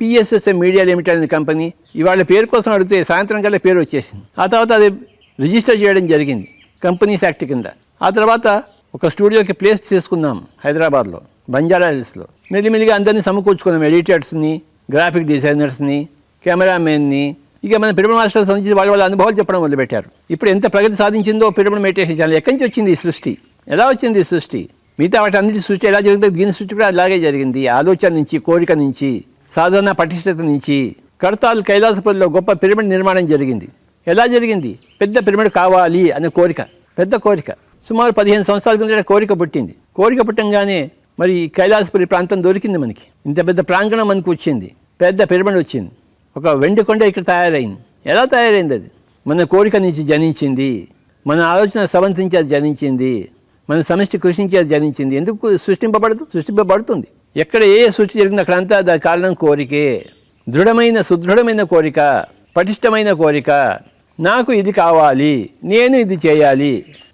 P S S A media limited అనే company ఇవాళ పేరు కోసం అడిగితే సాయంత్రం కల్లా పేరు వచ్చేసింది. ఆ తర్వాత అది రిజిస్టర్ చేయడం జరిగింది కంపెనీస్ యాక్ట్ కింద. ఆ తర్వాత ఒక స్టూడియోకి ప్లేస్ తీసుకున్నాం హైదరాబాద్లో బంజారా హిల్స్లో. మెల్లిమెల్లిగా అందరినీ సమకూర్చుకున్నాం ఎడిటర్స్ని గ్రాఫిక్ డిజైనర్స్ని కెమెరామెన్ని. ఇక మన పిరమిడ్ మాస్టర్ సంబంధించి వాళ్ళ వాళ్ళ అనుభవాలు చెప్పడం మొదలుపెట్టారు. ఇప్పుడు ఎంత ప్రగతి సాధించిందో పిరమిడ్ మెడిటేషన్ ఛానల్ ఎక్కడి నుంచి వచ్చింది ఈ సృష్టి? ఎలా వచ్చింది ఈ సృష్టి? మిగతా వాటి అన్నిటి సృష్టి ఎలా జరిగిందో దీని సృష్టి కూడా అలాగే జరిగింది. ఆలోచన నుంచి కోరిక నుంచి సాధారణ పటిష్టత నుంచి కడతాల్ కైలాసపురిలో గొప్ప పిరమిడ్ నిర్మాణం జరిగింది. ఎలా జరిగింది? పెద్ద పిరమిడ్ కావాలి అనే కోరిక పెద్ద కోరిక. సుమారు పదిహేను సంవత్సరాల కింద కోరిక పుట్టింది. కోరిక పుట్టంగానే మరి కైలాసపురి ప్రాంతం దొరికింది మనకి. ఇంత పెద్ద ప్రాంగణం మనకు వచ్చింది. పెద్ద పిరమిడ్ వచ్చింది. ఒక వెండి కొండ ఇక్కడ తయారైంది. ఎలా తయారైంది అది? మన కోరిక నుంచి జనించింది. మన ఆలోచన సవంతించి అది జనించింది. మన సమష్టి కృషించి అది జనించింది. ఎందుకు సృష్టింపబడదు? సృష్టింపబడుతుంది. ఎక్కడ ఏ సృష్టి జరిగిందో అక్కడంతా దాని కారణం కోరికే. దృఢమైన సుదృఢమైన కోరిక పటిష్టమైన కోరిక. నాకు ఇది కావాలి నేను ఇది చేయాలి.